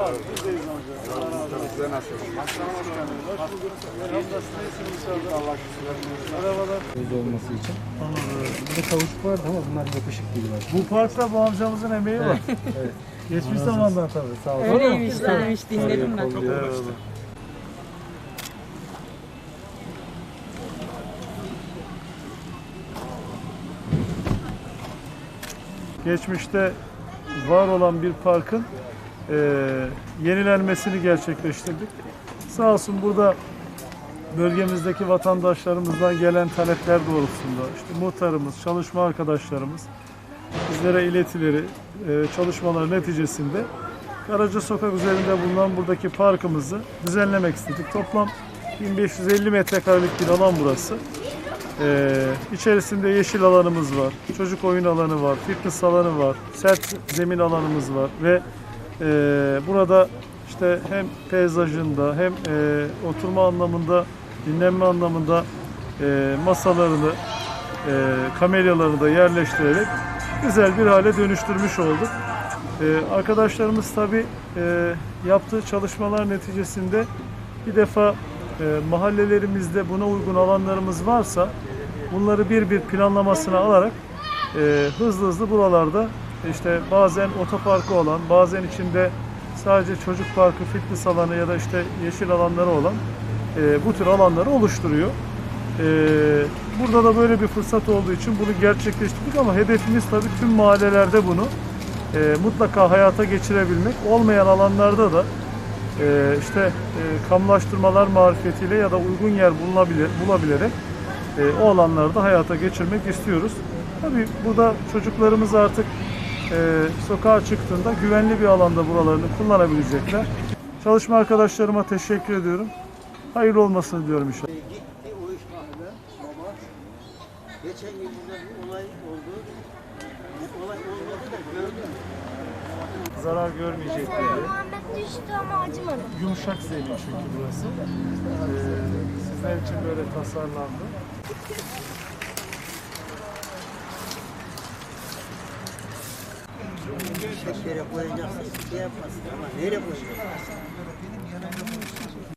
Göz olması için. Bir de kavuşuk vardı ama bunlar yapışık değil var. Bu parkta bu amcamızın emeği var. Geçmiş zamandan tabii. Sağ olun. Öyleymiş, öyleymiş dinledim ben. Eyvallah. Geçmişte var olan bir parkın yenilenmesini gerçekleştirdik. Sağ olsun burada bölgemizdeki vatandaşlarımızdan gelen talepler doğrultusunda işte muhtarımız, çalışma arkadaşlarımız bizlere iletileri, e, çalışmalar neticesinde Karaca Sokak üzerinde bulunan buradaki parkımızı düzenlemek istedik. Toplam 1550 metrekarelik bir alan burası. Ee, içerisinde yeşil alanımız var, çocuk oyun alanı var, fitness alanı var, sert zemin alanımız var ve e, burada işte hem peyzajında hem e, oturma anlamında, dinlenme anlamında e, masalarını, e, kamelyalarını da yerleştirerek güzel bir hale dönüştürmüş olduk. E, arkadaşlarımız tabi yaptığı çalışmalar neticesinde bir defa e, mahallelerimizde buna uygun alanlarımız varsa bunları bir bir planlamasına alarak e, hızlı hızlı buralarda işte bazen otoparkı olan, bazen içinde sadece çocuk parkı, fitness alanı ya da işte yeşil alanları olan e, bu tür alanları oluşturuyor. E, burada da böyle bir fırsat olduğu için bunu gerçekleştirdik ama hedefimiz tabii tüm mahallelerde bunu e, mutlaka hayata geçirebilmek. Olmayan alanlarda da e, işte e, kamulaştırmalar marifetiyle ya da uygun yer bulunabilir, bulabilerek e, o alanları da hayata geçirmek istiyoruz. Tabii burada çocuklarımız artık sokağa çıktığında güvenli bir alanda buralarını kullanabilecekler. Çalışma arkadaşlarıma teşekkür ediyorum. Hayırlı olmasını diliyorum inşallah. Gitti Uyuş Mahalle baba. Geçen gün burada bir olay oldu. Olay olmadı da gördüm. Zarar görmeyecek diye. Muhammed düştü ama acımadı. Yumuşak zemin çünkü burası. Ee, sizler için böyle tasarlandı. Şekere koyacaksın, şey yapmasın ama nereye koyacaksın?